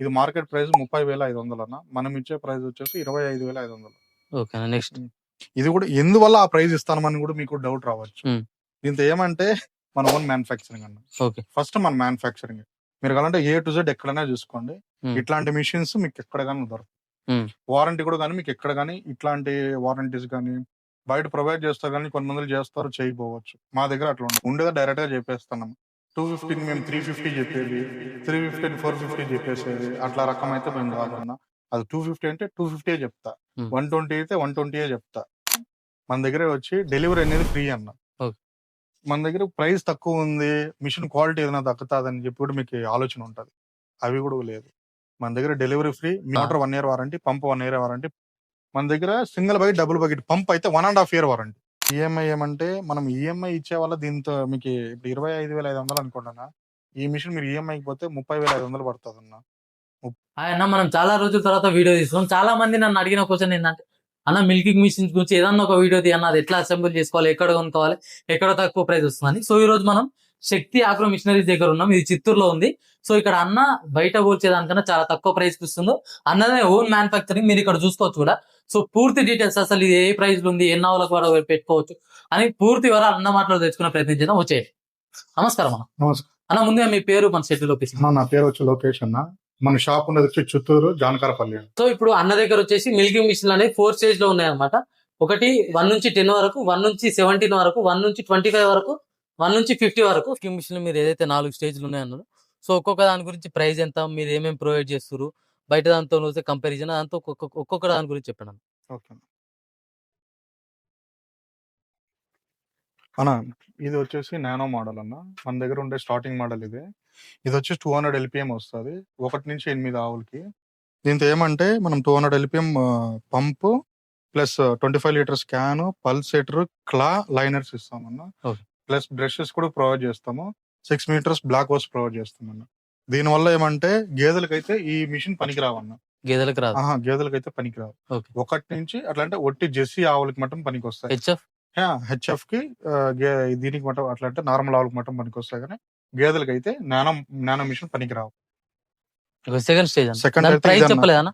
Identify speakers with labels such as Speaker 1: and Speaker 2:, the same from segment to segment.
Speaker 1: ఇది market price ముప్పై వేల ఐదు వందలు అన్న మనం ఇచ్చే ప్రైస్ వచ్చేసి ఇరవై ఐదు వేల ఐదు వందలు.
Speaker 2: Okay next.
Speaker 1: ఇది కూడా ఎందువల్ల ఆ ప్రైస్ ఇస్తామని కూడా మీకు డౌట్ రావచ్చు. దీంతో ఏమంటే మన ఓన్ మ్యానుఫాక్చరింగ్ అన్న.
Speaker 2: ఓకే.
Speaker 1: ఫస్ట్ మన మ్యానుఫాక్చరింగ్ మీరు కావాలంటే ఏ టు జెడ్ ఎక్కడైనా చూసుకోండి. ఇట్లాంటి మిషన్స్ మీకు ఎక్కడ కానీ
Speaker 2: Hmm.
Speaker 1: వారంటీ కూడా కానీ మీకు ఎక్కడ కానీ ఇట్లాంటి వారంటీస్ కానీ బయట ప్రొవైడ్ చేస్తారు కానీ కొంతమంది చేస్తారు చేయకపోవచ్చు. మా దగ్గర అట్లా ఉండదు. ఉండేదా డైరెక్ట్గా చెప్పేస్తున్నాం టూ ఫిఫ్టీని మేము త్రీ ఫిఫ్టీ చెప్పేది త్రీ ఫిఫ్టీని ఫోర్ ఫిఫ్టీ చెప్పేసేది అట్లా రకం అయితే మేము కాదన్నా. అది టూ ఫిఫ్టీ అంటే టూ ఫిఫ్టీ చెప్తా.
Speaker 2: Hmm.
Speaker 1: వన్ ట్వంటీ అయితే వన్ ట్వంటీ చెప్తా. మన దగ్గర వచ్చి డెలివరీ అనేది ఫ్రీ అన్న. మన దగ్గర ప్రైస్ తక్కువ ఉంది మిషన్ క్వాలిటీ ఏదైనా దక్కుతుందని చెప్పి కూడా మీకు ఆలోచన ఉంటది. అవి కూడా లేదు. మన దగ్గర delivery free motor one year warranty pump one year warranty. మన దగ్గర single bucket double bucket pump అయితే one and half year warranty. EMI ఏమంటే మనం ఈఎంఐ ఇచ్చే వల్ల దీంతో మీకు ఇప్పుడు ఇరవై ఐదు వేల ఐదు వందలు అనుకుంటున్నా ఈ మిషన్ మీరు ఈఎంఐకి పోతే ముప్పై వేల ఐదు వందలు పడుతుంది అన్న
Speaker 2: అన్న మనం చాలా రోజుల తర్వాత వీడియో తీస్తున్నాం. చాలా మంది నన్ను అడిగిన క్వశ్చన్ ఏంటంటే అన్న మిల్కింగ్ మిషన్స్ గురించి ఏదన్నా ఒక వీడియో తీయన్న అది ఎట్లా అసెంబుల్ చేసుకోవాలి? ఎక్కడ కొనుక్కోవాలి? ఎక్కడ తక్కువ ప్రైస్ వస్తుందని? సో ఈ రోజు మనం శక్తి ఆగ్రో మిషనరీస్ దగ్గర ఉన్నాం. ఇది చిత్తూరులో ఉంది. సో ఇక్కడ అన్న బయట పోల్చేదానికన్నా చాలా తక్కువ ప్రైస్ ఇస్తుందో అన్నదే ఓన్ మ్యానుఫాక్చరింగ్ మీరు ఇక్కడ చూసుకోవచ్చు కూడా. సో పూర్తి డీటెయిల్స్ అసలు ఇది ఏ ప్రైస్ ఉంది ఎన్ని అవలకు కూడా పెట్టుకోవచ్చు అని పూర్తి వివరాలు అన్న మాటలో తెచ్చుకునే ప్రయత్నం చేద్దాం. వచ్చే నమస్కారం అన్న.
Speaker 1: నమస్కారం.
Speaker 2: అన్న ముందుగా మీ పేరు మన లొకేషన్
Speaker 1: అన్న, నా పేరు వచ్చి లోకేష్ అన్న. మన షాప్ ఉన్నది వచ్చి చిత్తూరు జానకారపల్లి
Speaker 2: సో ఇప్పుడు అన్న దగ్గర వచ్చేసి మిల్కింగ్ మిషన్ అనేవి ఫోర్ స్టేజ్లో ఉన్నాయి అనమాట ఒకటి వన్ నుంచి టెన్ వరకు వన్ నుంచి సెవెంటీన్ వరకు వన్ నుంచి ట్వంటీ ఫైవ్ వరకు వన్ నుంచి ఫిఫ్టీ వరకు మిల్కింగ్ మిషన్ మీరు ఏదైతే నాలుగు స్టేజ్లు ఉన్నాయన్నారు సో ఒక్కొక్క దాని గురించి ప్రైస్ ఎంత మీరు ఏమేమి ప్రొవైడ్ చేస్తారు బయట దాంతో కంపారిజన్ దాంతో ఒక్కొక్క దాని గురించి చెప్పండి అన్న.
Speaker 1: ఓకే అన్న. ఇది వచ్చేసి నానో మోడల్ అన్న. మన దగ్గర ఉండే స్టార్టింగ్ మోడల్ ఇది. ఇది వచ్చి టూ హండ్రెడ్ ఎల్పిఎం వస్తుంది. ఒకటి నుంచి ఎనిమిది ఆవులకి. దీంతో ఏమంటే మనం two hundred LPM pump plus twenty five litres can pulsator claw liners ఇస్తామన్న. Plus brushes కూడా ప్రొవైడ్ చేస్తాము. Six metres black hose provide చేస్తామన్న. దీనివల్ల ఏమంటే గేదెలకైతే ఈ మిషన్ పనికిరావన్న.
Speaker 2: గేదెలకు రాదు.
Speaker 1: ఆహా గేదెలకైతే పనికిరావు.
Speaker 2: Okay.
Speaker 1: ఒకటి నుంచి అట్లా అంటే ఒట్టి జెర్సీ ఆవులకి మటం పనికి వస్తాయి
Speaker 2: హెచ్ఎఫ్?
Speaker 1: హెచ్ఎఫ్కి ఆ, గే- దీనికి మటం అట్లా అంటే నార్మల్ ఆవులకి మటం పనికి వస్తాయి కానీ గేదెలకి అయితే నానో నానో మిషన్ పనికిరావు.
Speaker 2: సెకండ్ స్టేజ్
Speaker 1: Second అయితే
Speaker 2: ప్రైస్
Speaker 1: ఇదన్న.
Speaker 2: చెప్పలేదన్నా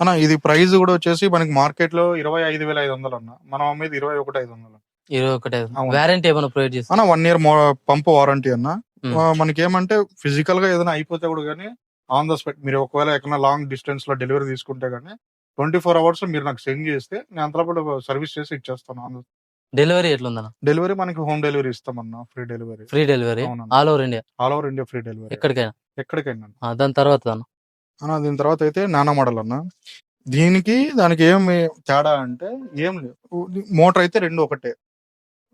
Speaker 1: అన్న? ఇది ప్రైస్ కూడా వచ్చేసి మనకి మార్కెట్లో ఇరవై ఐదు వేల ఐదు వందలు అన్న. మనం అమ్మేది ఇరవై ఒకటి ఐదు వందలు
Speaker 2: ఇరవై ఒకటి
Speaker 1: అవును.
Speaker 2: వ్యారంటీ ఏమైనా ప్రొవైడ్ చేస్తారు?
Speaker 1: అన్న వన్ ఇయర్ పంప్ వారంటీ అన్న.
Speaker 2: Hmm.
Speaker 1: మనకి ఏమంటే ఫిజికల్గా ఏదైనా అయిపోతే కూడా కానీ ఆన్ ద స్పాట్ మీరు ఒకవేళ ఎక్కడైనా లాంగ్ డిస్టెన్స్లో డెలివరీ తీసుకుంటే కానీ ట్వంటీ ఫోర్ అవర్స్ మీరు నాకు సెండ్ చేస్తే నేను అంతలో సర్వీస్ చేసి ఇచ్చేస్తాను
Speaker 2: డెలివరీ ఎట్లుందన్న?
Speaker 1: డెలివరీ మనకి హోమ్ డెలివరీ ఇస్తామన్న ఫ్రీ డెలివరీ
Speaker 2: ఫ్రీ డెలివరీ
Speaker 1: అవునన్న.
Speaker 2: All over India
Speaker 1: all over India free delivery
Speaker 2: ఎక్కడికైనా?
Speaker 1: ఎక్కడికైనా.
Speaker 2: ఆ, దాని తర్వాత అన్న.
Speaker 1: అన్న దీని తర్వాత అయితే నానో మోడల్ అన్న. దీనికి దానికి ఏం తేడా అంటే ఏం లేదు. మోటార్ అయితే రెండు ఒకటే.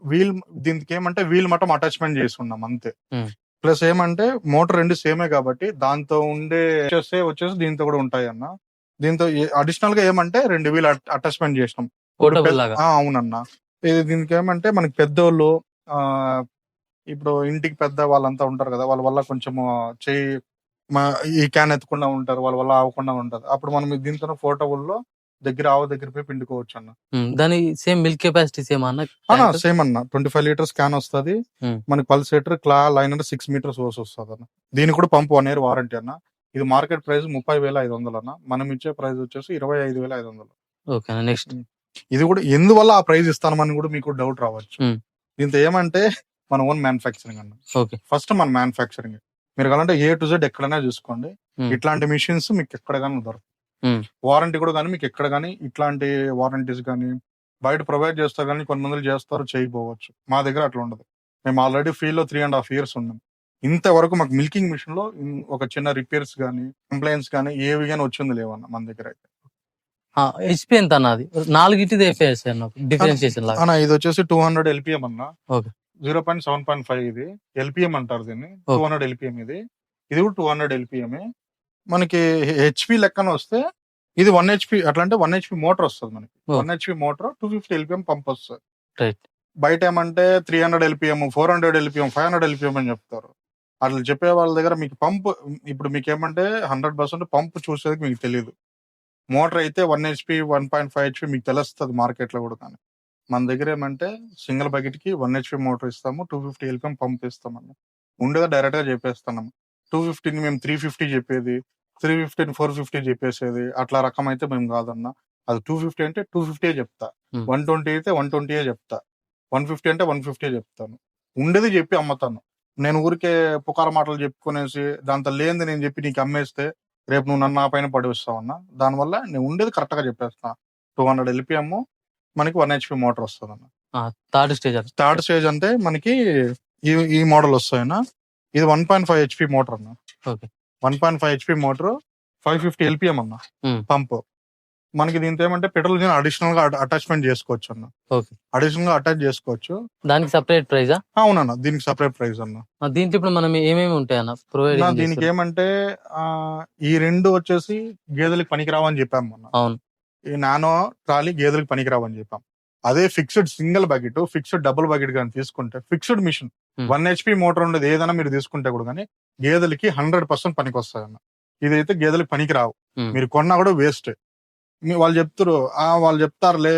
Speaker 1: వీల్ దీనికి ఏమంటే వీల్ మటం అటాచ్మెంట్ చేసుకున్నాం అంతే.
Speaker 2: Hmm.
Speaker 1: ప్లస్ ఏమంటే మోటార్ రెండు సేమే కాబట్టి దాంతో ఉండే వచ్చేసి వచ్చేసి దీంతో కూడా ఉంటాయి అన్న దీంతో అడిషనల్గా ఏమంటే రెండు వీల్ అటాచ్మెంట్ చేసినాం. అవునన్న. ఇది దీనికి ఏమంటే మనకి పెద్దోళ్ళు ఆ ఇప్పుడు ఇంటికి పెద్ద వాళ్ళంతా ఉంటారు కదా వాళ్ళ వల్ల కొంచెం చెయ్యి మా- ఈ క్యాన్ ఎత్తకుండా ఉంటారు వాళ్ళ వల్ల ఆవకుండా ఉంటది అప్పుడు మనం దీంతో పోర్టబుల్లో దగ్గర ఆవు దగ్గర పోయి పిండుకోవచ్చు అన్న.
Speaker 2: దాని సేమ్ మిల్క్ కెపాసిటీ సేమ్ అన్న?
Speaker 1: సేమ్ అన్న. ట్వంటీ ఫైవ్ లీటర్స్ క్యాన్ వస్తుంది. మనకి పల్సేటర్ క్లా లైనర్ సిక్స్ మీటర్స్ ఓస్ వస్తుంది అన్న. దీనికి కూడా పంప్ వన్ ఇయర్ వారంటీ అన్న. ఇది మార్కెట్ ప్రైస్ ముప్పై వేల ఐదు వందలు అన్న. మనం ఇచ్చే ప్రైస్ వచ్చేసి ఇరవై ఐదు వేల ఐదు వందలు.
Speaker 2: ఓకే నెక్స్ట్
Speaker 1: ఇది కూడా ఎందువల్ల ఆ ప్రైస్ ఇస్తానమని కూడా మీకు డౌట్ రావచ్చు. దీంతో ఏమంటే మన ఓన్ మ్యానుఫాక్చరింగ్ అన్న.
Speaker 2: ఓకే
Speaker 1: ఫస్ట్ మన మ్యానుఫాక్చరింగ్ మీరు కావాలంటే ఏ టు జెడ్ ఎక్కడైనా చూసుకోండి. ఇట్లాంటి మిషన్స్ మీకు ఎక్కడ కానీ దొరకవు. వారంటీ కూడా కానీ మీకు ఎక్కడ కానీ ఇట్లాంటి వారంటీస్ కానీ బయట ప్రొవైడ్ చేస్తారు కానీ కొంతమంది చేస్తారు చేయకపోవచ్చు. మా దగ్గర అట్లా ఉండదు. మేము ఆల్రెడీ ఫీల్డ్లో త్రీ అండ్ హాఫ్ ఇయర్స్ ఉన్నాం. ఇంతవరకు మాకు మిల్కింగ్ మిషన్లో ఒక చిన్న రిపేర్స్ కానీ కంప్లైంట్స్ కానీ ఏవి కానీ వచ్చింది లేవన్న మన దగ్గర అయితే.
Speaker 2: హెచ్పి ఎంత అన్నది నాలుగిటిది ఎఫ్ఐఎస్ అన్న? డిఫరెన్షియేషన్ లాగా.
Speaker 1: అన్న ఇది వచ్చేసి టూ హండ్రెడ్ ఎల్పిఎం అన్న. Zero point seven point five ఇది. ఎల్పిఎం అంటారు దీన్ని. టూ. హండ్రెడ్ ఎల్పిఎం ఇది. ఇది కూడా టూ హండ్రెడ్ ఎల్పిఎం మనకి హెచ్పి లెక్కన వస్తే ఇది వన్ హెచ్పి అట్లా అంటే వన్ హెచ్పి మోటార్ వస్తుంది మనకి. One HP motor two fifty LPM pump వస్తుంది. బయట ఏమంటే three hundred LPM four hundred LPM five hundred LPM అని చెప్తారు. అట్లా చెప్పే వాళ్ళ దగ్గర మీకు పంప్ ఇప్పుడు మీకు ఏమంటే హండ్రెడ్ పర్సెంట్ పంప్ చూసేది మీకు తెలియదు మోటార్ అయితే one HP one point five HP మీకు తెలుస్తుంది మార్కెట్లో కూడా కానీ. మన దగ్గర ఏమంటే సింగిల్ బకెట్కి వన్ హెచ్పి మోటార్ ఇస్తాము టూ ఫిఫ్టీ ఎల్పిఎం పంప్ ఇస్తామన్న ఉండేదా డైరెక్ట్గా చెప్పేస్తున్నాము టూ ఫిఫ్టీని మేము త్రీ ఫిఫ్టీ చెప్పేది. త్రీ ఫిఫ్టీని ఫోర్ ఫిఫ్టీ చెప్పేసేది. అట్లా రకం అయితే మేము కాదన్న. అది టూ ఫిఫ్టీ అంటే టూ ఫిఫ్టీ చెప్తా. వన్ ట్వంటీ అయితే వన్ ట్వంటీ చెప్తా. వన్ ఫిఫ్టీ అంటే వన్ ఫిఫ్టీ చెప్తాను. ఉండేది చెప్పి అమ్ముతాను. నేను ఊరికే పుకార మాటలు చెప్పుకునేసి దాంతో లేనిది నేను చెప్పి నీకు అమ్మేస్తే రేపు నువ్వు నన్ను నా పైన పడిస్తావు అన్న దానివల్ల నేను ఉండేది కరెక్ట్గా చెప్పేస్తా. టూ హండ్రెడ్ ఎల్పిఎం మనకి వన్ హెచ్పి మోటార్ వస్తుంది అన్న
Speaker 2: థర్డ్ స్టేజ్
Speaker 1: థర్డ్ స్టేజ్ అంటే మనకి ఈ ఈ మోడల్ వస్తాయన్న. ఇది one point five HP motor అన్న.
Speaker 2: Okay.
Speaker 1: One point five HP motor five fifty LPM అన్న.
Speaker 2: Hmm.
Speaker 1: పంప్. మనకి దీంతో ఏమంటే పెట్రోల్ అడిషనల్గా అటాచ్మెంట్ చేసుకోవచ్చు అన్న.
Speaker 2: Okay.
Speaker 1: అడిషనల్గా అటాచ్ చేసుకోవచ్చు.
Speaker 2: దానికి సపరేట్ ప్రైజా
Speaker 1: అవునన్న దీనికి సపరేట్ ప్రైస్ అన్న.
Speaker 2: దీంట్లో ఇప్పుడు మనం ఏమేమి ఉంటాయి అన్న?
Speaker 1: నా దీనికి ఏమంటే ఆ, ఈ రెండు వచ్చేసి గేదెలకు పనికిరావని చెప్పాం మొన్న.
Speaker 2: అవును.
Speaker 1: ఈ నానో ట్రాలీ గేదెలకు పనికిరావని చెప్పాం. అదే fixed single bucket fixed double bucket కానీ తీసుకుంటే fixed machine. One HP motor ఉండేది ఏదైనా మీరు తీసుకుంటే కూడా కానీ గేదెలకి హండ్రెడ్ పర్సెంట్ పనికి వస్తాయన్న ఇదైతే గేదెలకు పనికి రావు
Speaker 2: Hmm.
Speaker 1: మీరు కొన్నా కూడా వేస్ట్. మీ వాళ్ళు చెప్తారు ఆ వాళ్ళు చెప్తారులే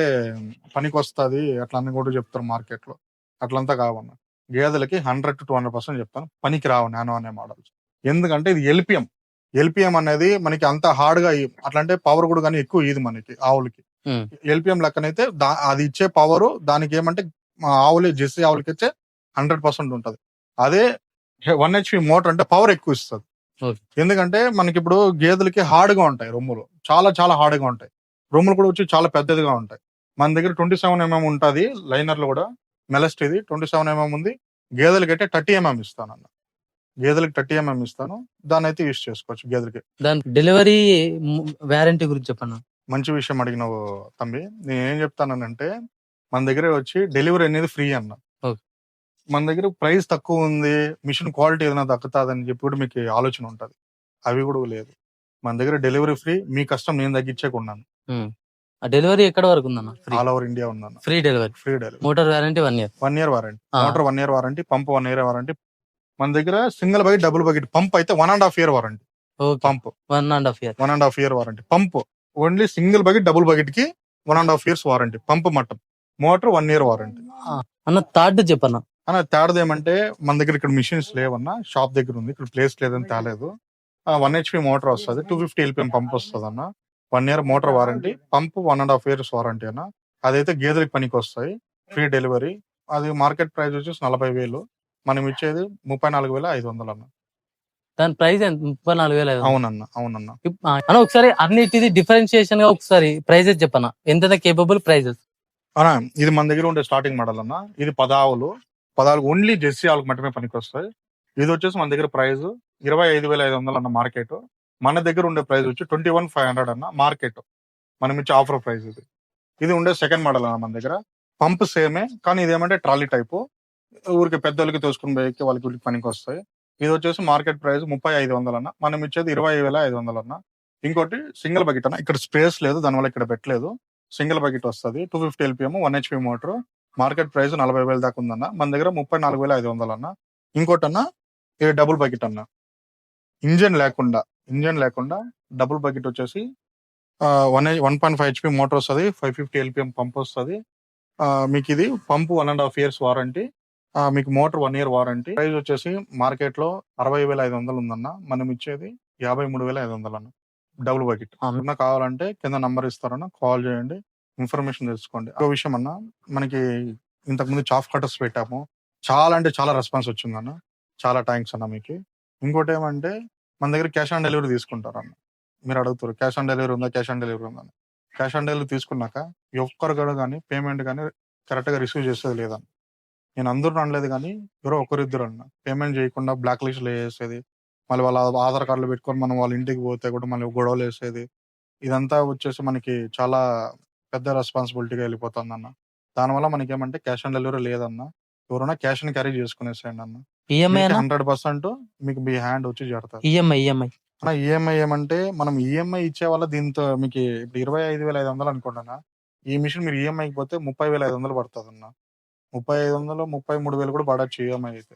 Speaker 1: పనికి వస్తుంది అట్లా అని కూడా చెప్తారు మార్కెట్లో అట్లంతా కావన్న. గేదెలకి hundred to two hundred percent చెప్తాను పనికి రావు నానో అనే మోడల్స్ ఎందుకంటే ఇది ఎల్పిఎం. ఎల్పిఎం అనేది మనకి అంత హార్డ్గా అంటే పవర్ కూడా కానీ ఎక్కువ ఇది మనకి ఆవులకి.
Speaker 2: Hmm.
Speaker 1: ఎల్పిఎం లెక్కనైతే అది ఇచ్చే పవర్ దానికి ఏమంటే ఆవులు జెర్సీ ఆవులకి ఇచ్చే హండ్రెడ్ పర్సెంట్ ఉంటది. అదే వన్ హెచ్పి మోటార్ అంటే పవర్ ఎక్కువ ఇస్తుంది. ఎందుకంటే మనకి ఇప్పుడు గేదెలకి హార్డ్గా ఉంటాయి రొమ్ములు. చాలా చాలా హార్డ్గా ఉంటాయి. రొమ్ములు కూడా వచ్చి చాలా పెద్దదిగా ఉంటాయి. మన దగ్గర ట్వంటీ సెవెన్ ఎంఎం ఉంటుంది లైనర్లో కూడా. మెలస్ట్ ఇది ట్వంటీ సెవెన్ ఎంఎం ఉంది. గేదెలకి అయితే థర్టీ ఎంఎం ఇస్తాను అన్న. గేదెలకి థర్టీ ఎంఎం ఇస్తాను. దాన్ని అయితే యూస్ చేసుకోవచ్చు గేదెలకి.
Speaker 2: దాని డెలివరీ వ్యారంటీ గురించి చెప్పండి
Speaker 1: మంచి విషయం అడిగినావు తమ్మి. నేను ఏం చెప్తానంటే మన దగ్గర వచ్చి డెలివరీ అనేది ఫ్రీ అన్న. మన దగ్గర ప్రైస్ తక్కువ ఉంది మిషన్ క్వాలిటీ ఏదైనా తగ్గుతుందని చెప్పి కూడా మీకు ఆలోచన ఉంటది. అవి కూడా లేదు. మన దగ్గర డెలివరీ ఫ్రీ మీ కష్టం నేను తగ్గించేకున్నాను
Speaker 2: డెలివరీ ఎక్కడ వరకు ఉందన్న?
Speaker 1: ఆల్ ఓవర్ ఇండియా ఉందన్న.
Speaker 2: Free delivery?
Speaker 1: Free delivery.
Speaker 2: Motor warranty one year?
Speaker 1: One year warranty. Motor one year warranty pump one year warranty. మన దగ్గర single bucket double bucket pump అయితే one and half year warranty. Pump.
Speaker 2: One and half year.
Speaker 1: One and half year warranty. Pump. Only single bucket double బకెట్కి one and half years warranty. Pump మట్టం. Motor one year warranty.
Speaker 2: అన్న third చెప్పన్న.
Speaker 1: అన్న తేడాది ఏమంటే మన దగ్గర ఇక్కడ machines లేవన్నా shop దగ్గర ఉంది ఇక్కడ ప్లేస్ లేదని తేలేదు. వన్ హెచ్పి మోటార్ వస్తుంది టూ ఫిఫ్టీ ఎల్పిఎం పంప్ వస్తుంది అన్న one year motor warranty pump one and half years warranty అన్న. అదైతే గేదెలకి పనికి వస్తాయి ఫ్రీ డెలివరీ అది మార్కెట్ ప్రైస్ వచ్చేసి నలభై వేలు. మనం ఇచ్చేది ముప్పై నాలుగు వేల ఐదు వందలు అన్న.
Speaker 2: దాని ప్రైస్ ఎంత? ముప్పై నాలుగు వేల.
Speaker 1: అవునన్న అవునన్న.
Speaker 2: అన్న ఒకసారి అన్నిటిది డిఫరెన్షియేషన్గా ఒకసారి ప్రైజెస్ చెప్పన్న ఎంత కేపబుల్ ప్రైజెస్
Speaker 1: అన్న ఇది మన దగ్గర ఉండే స్టార్టింగ్ మోడల్ అన్న. ఇది పదావులు పదావులు ఓన్లీ జెర్సీ ఆవులకు మట్టమే పనికి వస్తాయి ఇది వచ్చేసి మన దగ్గర ప్రైస్ ఇరవై ఐదు వేల ఐదు వందలు అన్న మార్కెట్. మన దగ్గర ఉండే ప్రైస్ వచ్చి ట్వంటీ వన్ ఫైవ్ హండ్రెడ్ అన్న మార్కెట్. మనం ఇచ్చే ఆఫర్ ప్రైస్ ఇది. ఇది ఉండే సెకండ్ మోడల్ అన్న మన దగ్గర. పంప్ సేమే కానీ ఇదేమంటే ట్రాలీ టైపు. ఊరికి పెద్దోళ్ళకి తోసుకుని పోయి వాళ్ళకి వీళ్ళకి పనికి వస్తాయి ఇది వచ్చేసి మార్కెట్ ప్రైస్ ముప్పై ఐదు వందలు అన్న. మనం ఇచ్చేది ఇరవై వేల ఐదు వందలు అన్న. ఇంకోటి సింగిల్ బకెట్ అన్న. ఇక్కడ స్పేస్ లేదు దానివల్ల ఇక్కడ పెట్టలేదు. సింగిల్ బకెట్ వస్తుంది. Two fifty LPM one HP motor. Market price నలభై వేల దాకా ఉందన్న. మన దగ్గర ముప్పై నాలుగు వేల ఐదు వందలు అన్న ఇంకోటి అన్న ఇది డబుల్ బకెట్ అన్న. ఇంజన్ లేకుండా ఇంజన్ లేకుండా డబుల్ బకెట్ వచ్చేసి one one point five HP motor వస్తుంది ఫైవ్ ఫిఫ్టీ ఎల్పిఎం పంప్ వస్తుంది. మీకు ఇది pump one and half years warranty. మీకు motor one year warranty. Price వచ్చేసి మార్కెట్లో అరవై వేల ఐదు వందలు ఉందన్న. మనం ఇచ్చేది యాభై మూడు వేల ఐదు వందలు అన్న డబుల్ బకెట్. ఏమన్నా కావాలంటే కింద నంబర్ ఇస్తారన్న కాల్ చేయండి. ఇన్ఫర్మేషన్ తెలుసుకోండి. ఒక విషయం అన్న మనకి ఇంతకు ముందు చాఫ్ కటర్స్ పెట్టాము. చాలా అంటే చాలా రెస్పాన్స్ వచ్చిందన్న. చాలా థ్యాంక్స్ అన్న మీకు. ఇంకోటి ఏమంటే మన దగ్గర క్యాష్ ఆన్ డెలివరీ తీసుకుంటారు అన్న మీరు అడుగుతారు క్యాష్ ఆన్ డెలివరీ ఉందా? క్యాష్ ఆన్ డెలివరీ ఉందా? క్యాష్ ఆన్ డెలివరీ తీసుకున్నాక ఒక్కరు కూడా కానీ పేమెంట్ కానీ కరెక్ట్గా రిసీవ్ చేసేది లేదన్న. నేను అందరూ అనలేదు కానీ ఎవరో ఒకరిద్దరు అన్న. పేమెంట్ చేయకుండా బ్లాక్ లిస్ట్ వేసేది మళ్ళీ వాళ్ళ ఆధార్ కార్డులు పెట్టుకొని మనం వాళ్ళ ఇంటికి పోతే కూడా మళ్ళీ గొడవలు వేసేది. ఇదంతా వచ్చేసి మనకి చాలా పెద్ద రెస్పాన్సిబిలిటీగా వెళ్ళిపోతుంది అన్న దానివల్ల మనకి ఏమంటే క్యాష్ ఆన్ డెలివరీ లేదన్న. ఎవరైనా క్యాష్ని క్యారీ చేసుకునేసేయండి అన్న.
Speaker 2: ఈఎంఐ
Speaker 1: హండ్రెడ్ పర్సెంట్ మీకు మీ హ్యాండ్ వచ్చి చేరుతుంది.
Speaker 2: ఈఎంఐ ఈఎంఐ
Speaker 1: అన్న ఈఎంఐ ఏమంటే మనం ఈఎంఐ ఇచ్చే వల్ల దీంతో మీకు ఇప్పుడు ఇరవై ఐదు వేల ఐదు వందలు అనుకుంటున్నా ఈ మిషన్ మీరు ఈఎంఐకి పోతే ముప్పై వేల ఐదు వందలు పడుతుంది అన్న ముప్పై ఐదు వందలు ముప్పై మూడు వేలు కూడా పడచ్చు ఈఎంఐ అయితే.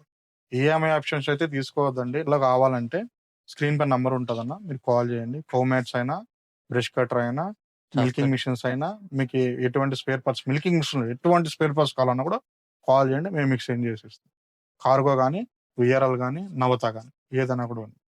Speaker 1: ఈఎంఐ ఆప్షన్స్ అయితే తీసుకోవద్దండి. ఇలా కావాలంటే స్క్రీన్ పై నంబర్ ఉంటుందన్న. మీరు కాల్ చేయండి. కోమేట్స్ అయినా బ్రష్ కటర్ అయినా మిల్కింగ్ మిషన్స్ అయినా మీకు ఎటువంటి స్పేర్ పార్ట్స్ మిల్కింగ్ మిషన్ ఎటువంటి స్పేర్ పార్ట్స్ కావాలన్నా కూడా కాల్ చేయండి మేము మీకు సెండ్ చేసి ఇస్తాం కార్గో కానీ విఆర్ఎల్ కానీ నవత కానీ ఏదైనా కూడా ఉంది.